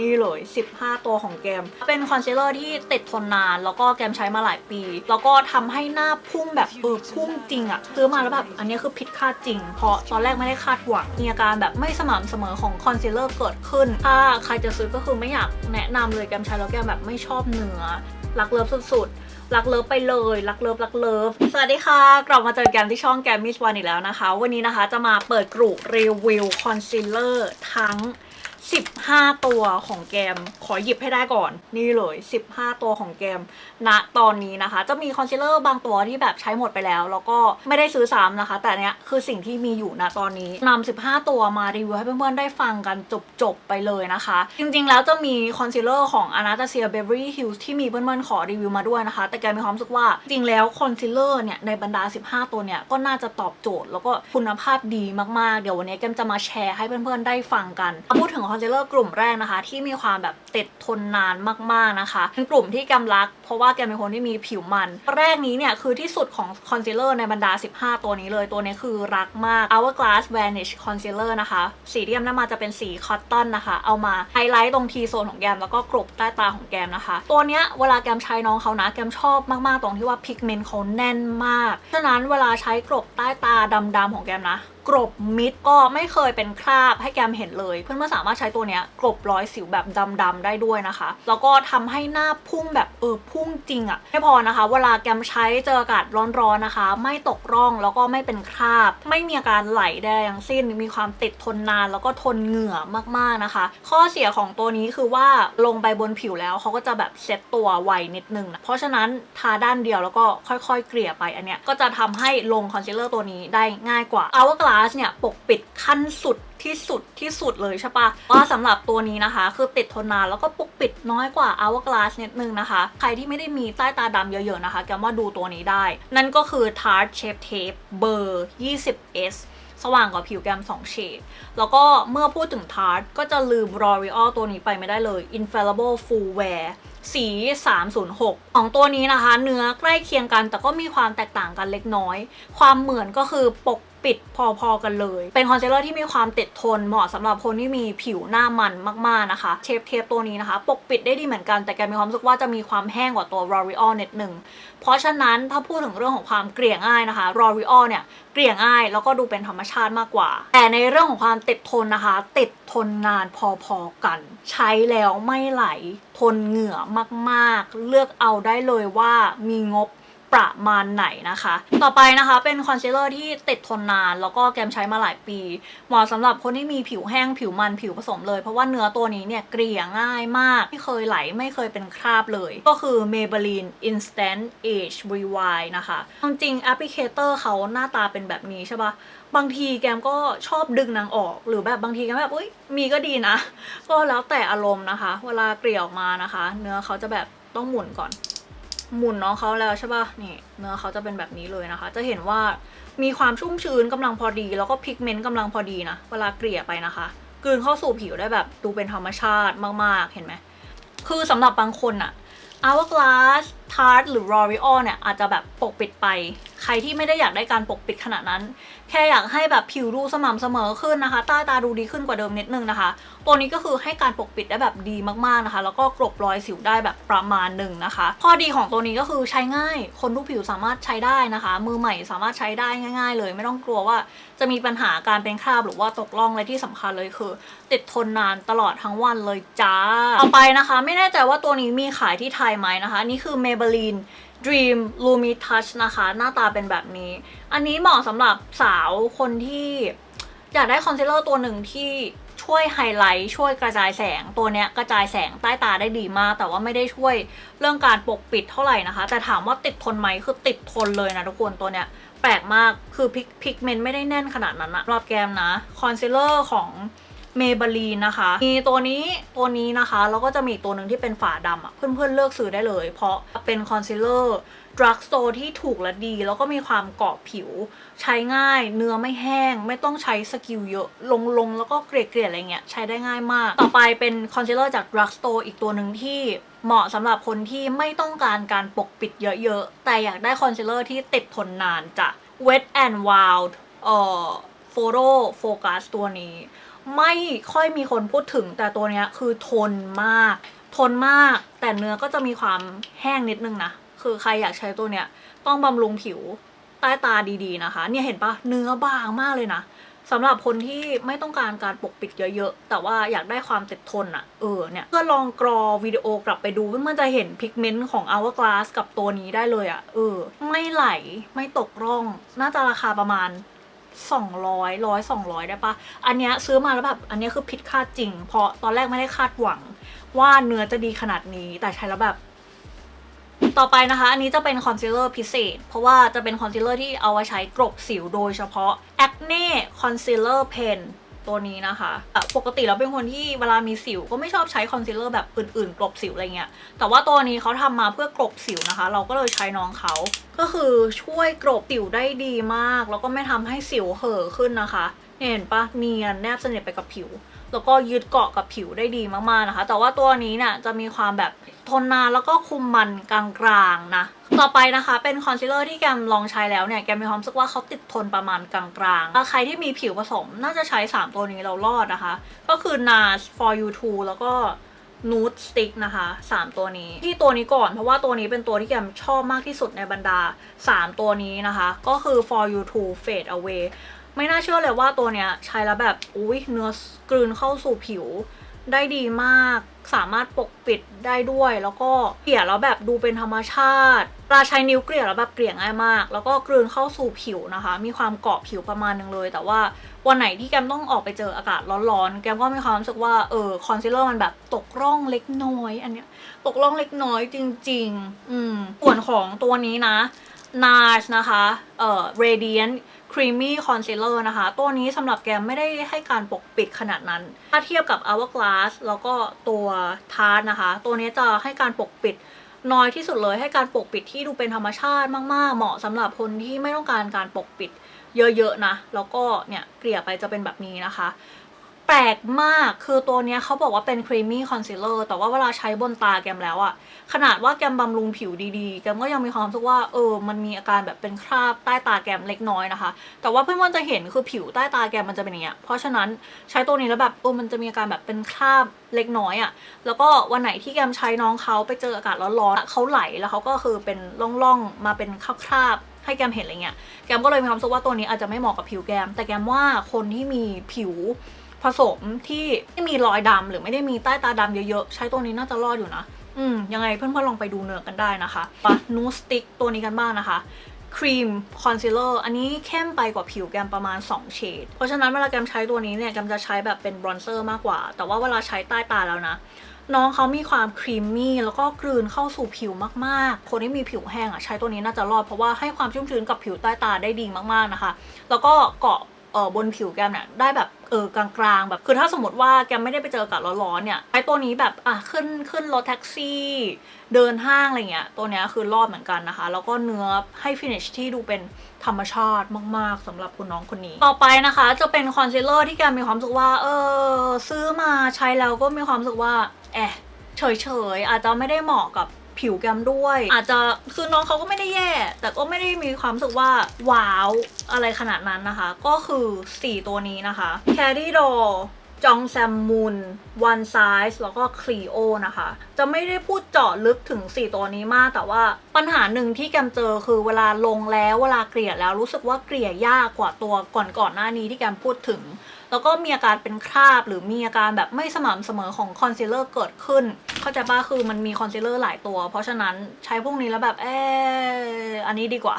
นี่เลย 15 ตัวของแกม เป็นคอนซีลเลอร์ที่ติดทนนาน แล้วก็แกมใช้มาหลายปี แล้วก็ทำให้หน้าพุ่งแบบเออพุ่งจริงอะซื้อมาแล้วแบบอันนี้คือผิดคาดจริง เพราะตอนแรกไม่ได้คาดหวังมีอาการแบบไม่สม่ำเสมอของคอนซีลเลอร์เกิดขึ้น ถ้าใครจะซื้อก็คือไม่อยากแนะนำเลยแกมใช้แล้วแกมแบบไม่ชอบเนื้อรักเลิฟสุดๆ รักเลิฟไปเลย รักเลิฟรักเลิฟ สวัสดีค่ะ กลับมาเจอกันที่ช่องแกมมิสวันอีกแล้วนะคะ วันนี้นะคะจะมาเปิดกรุรีวิวคอนซีลเลอร์ทั้ง 15 ตัวของแกมขอหยิบให้ได้ก่อน นี่เลย 15 ตัวของแกมณตอนนี้นะคะ จะมีคอนซีลเลอร์บางตัวที่แบบใช้หมดไปแล้ว แล้วก็ไม่ได้ซื้อซ้ำนะคะ แต่เนี้ยคือสิ่งที่มีอยู่ณตอนนี้นำ15 ตัวมารีวิวให้เพื่อนๆได้ฟังกันจบๆไปเลยนะคะ จริงๆแล้วจะมีคอนซีลเลอร์ของ Anastasia Beverly Hills ที่มีเพื่อนๆขอรีวิวมาด้วยนะคะ แต่แกมีความรู้สึกว่าจริงๆแล้วคอนซีลเลอร์เนี่ยในบรรดา 15 ตัวเนี่ยก็น่าจะตอบโจทย์ แล้วก็คุณภาพดีมากๆเดี๋ยววันนี้แกมจะมาแชร์ให้เพื่อนๆได้ฟังกันพูดถึงคอนซีลเลอร์กลุ่มแรกนะคะ ที่มีความแบบติดทนนานมากๆนะคะเป็นกลุ่มที่แกมรัก เพราะว่าแกเป็นคนที่มีผิวมัน แรกนี้เนี่ยคือที่สุดของคอนซีลเลอร์ในบรรดา 15 ตัวนี้เลยตัวนี้คือรักมาก Hourglass Vanish Concealer นะคะ สีที่แกมได้มาจะเป็นสีคอตตอนนะคะ เอามาไฮไลท์ตรงทีโซนของแกมแล้วก็กรบใต้ตาของแกมนะคะ ตัวเนี้ยเวลาแกมใช้น้องเขานะแกมชอบมากๆตรงที่ว่าพิกเมนต์เขาแน่นมากฉะนั้นเวลาใช้กรบใต้ตาดำๆของแกมนะ กรบมิดก็ไม่เคยเป็นคราบให้แกมเห็นเลย เพื่อนๆสามารถใช้ตัวเนี้ยกรบรอยสิวแบบดำๆได้ด้วยนะคะ แล้วก็ทำให้หน้าพุ่งแบบเออพุ่งจริงอะไม่พอนะคะ เวลาแกมใช้เจออากาศร้อนๆนะคะ ไม่ตกร่องแล้วก็ไม่เป็นคราบ ไม่มีอาการไหลแดงสิ้นมีความติดทนนานแล้วก็ทนเหงื่อมากๆนะคะ ข้อเสียของตัวนี้คือว่าลงไปบนผิวแล้วเขาก็จะแบบเซ็ตตัวไวนิดนึงนะเพราะฉะนั้นทาด้านเดียวแล้วก็ค่อยๆ เกลี่ยไปอันเนี้ยก็จะทำให้ลงคอนซีลเลอร์ตัวนี้ได้ง่ายกว่า Hourglass เนี่ยปกปิดขั้นสุดที่สุดที่สุดเลยใช่ปะว่าสำหรับตัวนี้นะคะ คือติดทนนานแล้วก็ปกปิดน้อยกว่า Hourglass นิดนึงนะคะ ใครที่ไม่ได้มีใต้ตาดำเยอะๆนะคะ แกว่าดูตัวนี้ได้ นั่นก็คือ Tarte Shape Tape เบอร์ 20S สว่างกว่าผิวแกม2เฉด แล้วก็เมื่อพูดถึง Tarte ก็จะลืม L'Oreal ตัวนี้ไปไม่ได้เลย Infallible Full Wear สี 306 ของตัวนี้นะคะ เนื้อใกล้เคียงกันแต่ก็มีความแตกต่างกันเล็กน้อย ความเหมือนก็คือปก ปิดพอๆกันเลย เป็นคอนซีลเลอร์ที่มีความติดทนเหมาะสำหรับคนที่มีผิวหน้ามันมากๆนะคะ เชฟเทปตัวนี้นะคะ ปกปิดได้ดีเหมือนกันแต่แกมีความรู้สึกว่าจะมีความแห้งกว่าตัว L'Oreal นิดหนึ่งเพราะฉะนั้นถ้าพูดถึงเรื่องของความเกลี่ยง่ายนะคะ L'Oreal เนี่ยเกลี่ยง่ายแล้วก็ดูเป็นธรรมชาติมากกว่า แต่ในเรื่องของความติดทนนะคะ ติดทนนานพอๆกัน ใช้แล้วไม่ไหลทนเหงื่อมากๆ เลือกเอาได้เลยว่ามีงบ ประมาณไหนนะคะ ต่อไปนะคะเป็นคอนซีลเลอร์ที่ติดทนนาน แล้วก็แกมใช้มาหลายปี เหมาะสำหรับคนที่มีผิวแห้งผิวมันผิวผสมเลย เพราะว่าเนื้อตัวนี้เนี่ยเกลี่ยง่ายมาก ไม่เคยไหลไม่เคยเป็นคราบเลย ก็คือ Maybelline Instant Age Rewind นะคะจริงแอปพลิเคเตอร์เขาหน้าตาเป็นแบบนี้ใช่ปะบางทีแกมก็ชอบดึงนางออก หรือแบบบางทีแกมแบบอุ้ยมีก็ดีนะ ก็แล้วแต่อารมณ์นะคะ เวลาเกลี่ยออกมานะคะ เนื้อเขาจะแบบต้องหมุนก่อน หมุนน้องเขาแล้วใช่ป่ะนี่เนื้อเขาจะเป็นแบบนี้เลยนะคะ จะเห็นว่ามีความชุ่มชื้นกำลังพอดี แล้วก็พิกเมนต์กำลังพอดีนะ เวลาเกลี่ยไปนะคะกลืนเข้าสู่ผิวได้แบบดูเป็นธรรมชาติมาก ๆ เห็นไหม คือสำหรับบางคนอะ Hourglass Tarte หรือ L'Oreal เนี่ยอาจจะแบบปกปิดไปใครที่ไม่ได้อยากได้การปกปิดขนาดนั้น แค่อยากให้แบบผิวดูสม่ำเสมอขึ้นนะคะใต้ตาดูดีขึ้นกว่าเดิมนิดนึงนะคะ ตัวนี้ก็คือให้การปกปิดได้แบบดีมากๆนะคะ แล้วก็กลบรอยสิวได้แบบประมาณหนึ่งนะคะ ข้อดีของตัวนี้ก็คือใช้ง่าย คนทุกผิวสามารถใช้ได้นะคะ มือใหม่สามารถใช้ได้ง่าย ๆ เลย ไม่ต้องกลัวว่าจะมีปัญหาการเป็นคราบหรือว่าตกร่องและที่สำคัญเลยคือ ติดทนนานตลอดทั้งวันเลยจ้าต่อไปนะคะ ไม่แน่ใจว่าตัวนี้มีขายที่ไทยไหมนะคะ นี่คือ Maybelline Dream Lumi Touch นะคะ หน้าตาเป็นแบบนี้ อันนี้เหมาะสำหรับสาวคนที่อยากได้คอนซีลเลอร์ตัวหนึ่งที่ช่วยไฮไลท์ช่วยกระจายแสงตัวเนี้ยกระจายแสงใต้ตาได้ดีมาก แต่ว่าไม่ได้ช่วยเรื่องการปกปิดเท่าไหร่นะคะ แต่ถามว่าติดทนไหมคือติดทนเลยนะทุกคนตัวเนี้ยแปลกมากคือพิกพิกเมนต์ไม่ได้แน่นขนาดนั้นอะรอบแกมนะคอนซีลเลอร์ของ เมเบลีนนะคะ มีตัวนี้ตัวนี้นะคะ แล้วก็จะมีอีกตัวหนึ่งที่เป็นฝาดำอะเพื่อนๆเลือกซื้อได้เลย เพราะเป็นคอนซีลเลอร์ดรักโตร์ที่ถูกและดี แล้วก็มีความเกาะผิว ใช้ง่ายเนื้อไม่แห้ง ไม่ต้องใช้สกิลเยอะลงลงแล้วก็เกลี่ยเกลี่ยอะไรเงี้ยใช้ได้ง่ายมาก ต่อไปเป็นคอนซีลเลอร์จากดรักโตร์อีกตัวหนึ่งที่เหมาะสำหรับคนที่ไม่ต้องการการปกปิดเยอะๆ แต่อยากได้คอนซีลเลอร์ที่ติดทนนานจ้ะ Wet and Wild เอ่อ Photo Focus ตัวนี้ ไม่ค่อยมีคนพูดถึงแต่ตัวเนี้ยคือทนมาก ทนมาก แต่เนื้อก็จะมีความแห้งนิดนึงนะ คือใครอยากใช้ตัวเนี้ยต้องบำรุงผิวใต้ตาดีๆนะคะ เนี่ยเห็นปะเนื้อบางมากเลยนะสำหรับคนที่ไม่ต้องการการปกปิดเยอะๆ แต่ว่าอยากได้ความติดทนอะเออเนี่ยก็ลองกรอวิดีโอกลับไปดูเพื่อมันจะเห็นพิกเมนต์ของ Hourglass กับตัวนี้ได้เลยอะเออ ไม่ไหลไม่ตกร่อง น่าจะราคาประมาณ 200ร้อย200 ได้ปะอันเนี้ยซื้อมาแล้วแบบอันเนี้ยคือผิดคาดจริง เพราะตอนแรกไม่ได้คาดหวัง ว่าเนื้อจะดีขนาดนี้แต่ใช้แล้วแบบต่อไปนะคะ อันนี้จะเป็นคอนซีลเลอร์พิเศษ เพราะว่าจะเป็นคอนซีลเลอร์ที่เอาไว้ใช้กลบสิวโดยเฉพาะ Acne Concealer Pen ตัวนี้นะคะปกติเราเป็นคนที่เวลามีสิวก็ไม่ชอบใช้คอนซีลเลอร์แบบอื่นๆ กลบสิวอะไรเงี้ย แต่ว่าตัวนี้เขาทำมาเพื่อกลบสิวนะคะ เราก็เลยใช้น้องเขา ก็คือช่วยกลบสิวได้ดีมาก แล้วก็ไม่ทำให้สิวเห่อขึ้นนะคะ เห็นปะเนียนแนบสนิทไปกับผิว แล้วก็ยึดเกาะกับผิวได้ดีมากๆนะคะ แต่ว่าตัวนี้เนี่ยจะมีความแบบทนนานแล้วก็คุมมันกลางๆนะ ต่อไปนะคะเป็นคอนซีลเลอร์ที่แกมลองใช้แล้วเนี่ยแกมีความรู้สึกว่าเขาติดทนประมาณกลางๆ ใครที่มีผิวผสมน่าจะใช้ 3 ตัวนี้เรารอดนะคะ ก็คือ NARS for you too แล้วก็ Nude Stick นะคะ 3 ตัวนี้ ที่ตัวนี้ก่อนเพราะว่าตัวนี้เป็นตัวที่แกมชอบมากที่สุดในบรรดา 3 ตัวนี้นะคะ ก็คือ for you to fade away ไม่น่าเชื่อเลยว่าตัวเนี้ยใช้แล้วแบบอุ้ยเนื้อกลืนเข้าสู่ผิวได้ดีมาก สามารถปกปิดได้ด้วย แล้วก็เกลี่ยแล้วแบบดูเป็นธรรมชาติเวลาใช้นิ้วเกลี่ยแล้วแบบเกลี่ยง่ายมาก แล้วก็กลืนเข้าสู่ผิวนะคะ มีความเกาะผิวประมาณนึงเลย แต่ว่าวันไหนที่แกมต้องออกไปเจออากาศร้อนๆ แกมก็มีความรู้สึกว่าเออคอนซีลเลอร์มันแบบตกร่องเล็กน้อย อันเนี้ยตกร่องเล็กน้อยจริง ๆ อืมส่วนของตัวนี้นะ NARS นะคะเอ่อ Radiant Creamy Concealer นะคะ ตัวนี้สำหรับแกมไม่ได้ให้การปกปิดขนาดนั้น ถ้าเทียบกับ Hourglass แล้วก็ตัว Tarte นะคะ ตัวนี้จะให้การปกปิดน้อยที่สุดเลยให้การปกปิดที่ดูเป็นธรรมชาติมาก ๆ เหมาะสำหรับคนที่ไม่ต้องการการปกปิดเยอะ ๆ นะ แล้วก็เนี่ยเกลี่ยไปจะเป็นแบบนี้นะคะ แปลกมากคือตัวเนี้ยเขาบอกว่าเป็น creamy concealer แต่ว่าเวลาใช้บนตาแกมแล้วอะขนาดว่าแกมบำรุงผิวดีๆ แกมก็ยังมีความรู้สึกว่าเออมันมีอาการแบบเป็นคราบใต้ตาแกมเล็กน้อยนะคะ แต่ว่าเพื่อนๆจะเห็นคือผิวใต้ตาแกมมันจะเป็นอย่างเงี้ยเพราะฉะนั้นใช้ตัวนี้แล้วแบบเออมันจะมีอาการแบบเป็นคราบเล็กน้อยอะแล้วก็วันไหนที่แกมใช้น้องเขาไปเจออากาศร้อนๆเขาไหลแล้วเขาก็คือเป็นร่องๆมาเป็นคราบๆให้แกมเห็นอะไรเงี้ยแกมก็เลยมีความรู้สึกว่าตัวนี้อาจจะไม่เหมาะกับผิวแกม แต่แกมว่าคนที่มีผิว ผสมที่ไม่มีรอยดำหรือไม่ได้มีใต้ตาดำเยอะๆ ใช้ตัวนี้น่าจะรอดอยู่นะ อืม ยังไงเพื่อนๆลองไปดูเนื้อกันได้นะคะปะนูสติกตัวนี้กันบ้างนะคะครีมคอนซีลเลอร์อันนี้เข้มไปกว่าผิวแกมประมาณ 2 เฉด เพราะฉะนั้นเวลาแกมใช้ตัวนี้เนี่ยแกมจะใช้แบบเป็นบรอนเซอร์มากกว่า แต่ว่าเวลาใช้ใต้ตาแล้วนะ น้องเขามีความครีมมี่แล้วก็กลืนเข้าสู่ผิวมากๆ คนที่มีผิวแห้งอะใช้ตัวนี้น่าจะรอดเพราะว่าให้ความชุ่มชื้นกับผิวใต้ตาได้ดีมากๆนะคะ แล้วก็เกาะบนผิวแกมเนี่ยได้แบบ เออกลางๆแบบคือถ้าสมมติว่าแกไม่ได้ไปเจออากาศร้อนๆเนี่ยใช้ตัวนี้แบบอะขึ้นขึ้นรถแท็กซี่เดินห้างอะไรเงี้ยตัวเนี้ยคือรอดเหมือนกันนะคะ แล้วก็เนื้อให้ฟินิชที่ดูเป็นธรรมชาติมากๆสำหรับคุณน้องคนนี้ ต่อไปนะคะจะเป็นคอนซีลเลอร์ที่แกมมีความรู้สึกว่าเออซื้อมาใช้แล้วก็มีความรู้สึกว่าแอะเฉยๆอาจจะไม่ได้เหมาะกับ ผิวแกมด้วย อาจจะคือน้องเขาก็ไม่ได้แย่ แต่ก็ไม่ได้มีความรู้สึกว่าว้าวอะไรขนาดนั้นนะคะ ก็คือ 4 ตัวนี้นะคะ c a d y d o จองแซมมูน One Size แล้วก็ Clio นะคะ จะไม่ได้พูดเจาะลึกถึง 4 ตัวนี้มาก แต่ว่าปัญหาหนึ่งที่แกมเจอคือเวลาลงแล้วเวลาเกลี่ยแล้วรู้สึกว่าเกลี่ยยากกว่าตัวก่อนๆหน้านี้ที่แกมพูดถึง แล้วก็มีอาการเป็นคราบหรือมีอาการแบบไม่สม่ำเสมอของคอนซีลเลอร์เกิดขึ้น เข้าใจป่ะคือมันมีคอนซีลเลอร์หลายตัว เพราะฉะนั้นใช้พวกนี้แล้วแบบเอออันนี้ดีกว่า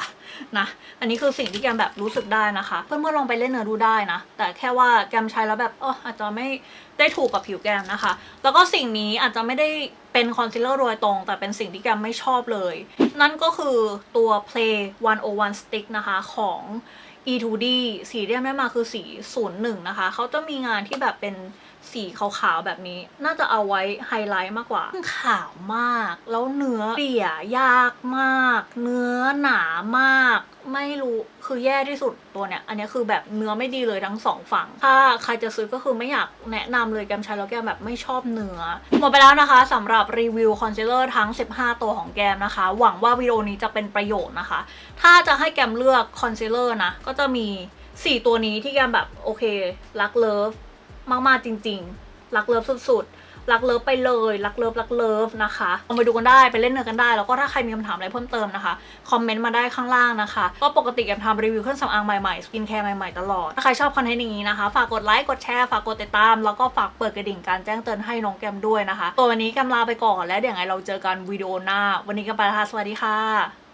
นะ อันนี้คือสิ่งที่แกมแบบรู้สึกได้นะคะ เพื่อนๆลองไปเล่นเนื้อดูได้นะ แต่แค่ว่าแกมใช้แล้วแบบเอออาจจะไม่ได้ถูกกับผิวแกมนะคะ แล้วก็สิ่งนี้อาจจะไม่ได้เป็นคอนซีลเลอร์โดยตรง แต่เป็นสิ่งที่แกมไม่ชอบเลย นั่นก็คือตัว Play 101 Stick นะคะของ E2D สีที่ได้มาคือสี 01 นะคะ เขาจะมีงานที่แบบเป็น สีขาวๆแบบนี้ น่าจะเอาไว้ไฮไลท์มากกว่าขาวมาก แล้วเนื้อเกลี่ยยากมาก เนื้อหนามาก ไม่รู้คือแย่ที่สุดตัวเนี้ยอันนี้คือแบบเนื้อไม่ดีเลยทั้งสองฝั่ง ถ้าใครจะซื้อก็คือไม่อยากแนะนำเลยแกมใช้แล้วแกมแบบไม่ชอบเนื้อ หมดไปแล้วนะคะสำหรับรีวิวคอนซีลเลอร์ทั้ง 15 ตัวของแกมนะคะ หวังว่าวิดีโอนี้จะเป็นประโยชน์นะคะ ถ้าจะให้แกมเลือกคอนซีลเลอร์นะก็จะมี 4 ตัวนี้ที่แกมแบบโอเครักเลิฟ มากๆจริง ๆ รักเลิฟสุดๆ รักเลิฟไปเลย รักเลิฟรักเลิฟนะคะลองไปดูกันได้ไปเล่นเนื้อกันได้ แล้วก็ถ้าใครมีคำถามอะไรเพิ่มเติมนะคะ คอมเมนต์มาได้ข้างล่างนะคะ ก็ปกติแกมทำรีวิวเครื่องสำอางใหม่ๆ สกินแคร์ใหม่ๆ ตลอด ถ้าใครชอบคอนเทนต์อย่างนี้นะคะ ฝากกดไลค์ กดแชร์ ฝากกดติดตาม แล้วก็ฝากเปิดกระดิ่งการแจ้งเตือนให้น้องแกมด้วยนะคะ ตัววันนี้แกมลาไปก่อน แล้วเดี๋ยวไงเราเจอกันวิดีโอหน้า วันนี้แกมไปและค่ะสวัสดีค่ะ